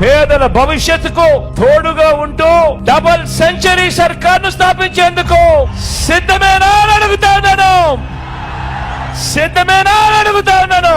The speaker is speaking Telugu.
పేదల భవిష్యత్తుకు తోడుగా ఉంటూ డబల్ సెంచరీ సర్కార్ను స్థాపించేందుకు సిద్ధమేనా అని అడుగుతా ఉన్నాను. సిద్ధమేనా అని అడుగుతా ఉన్నాను.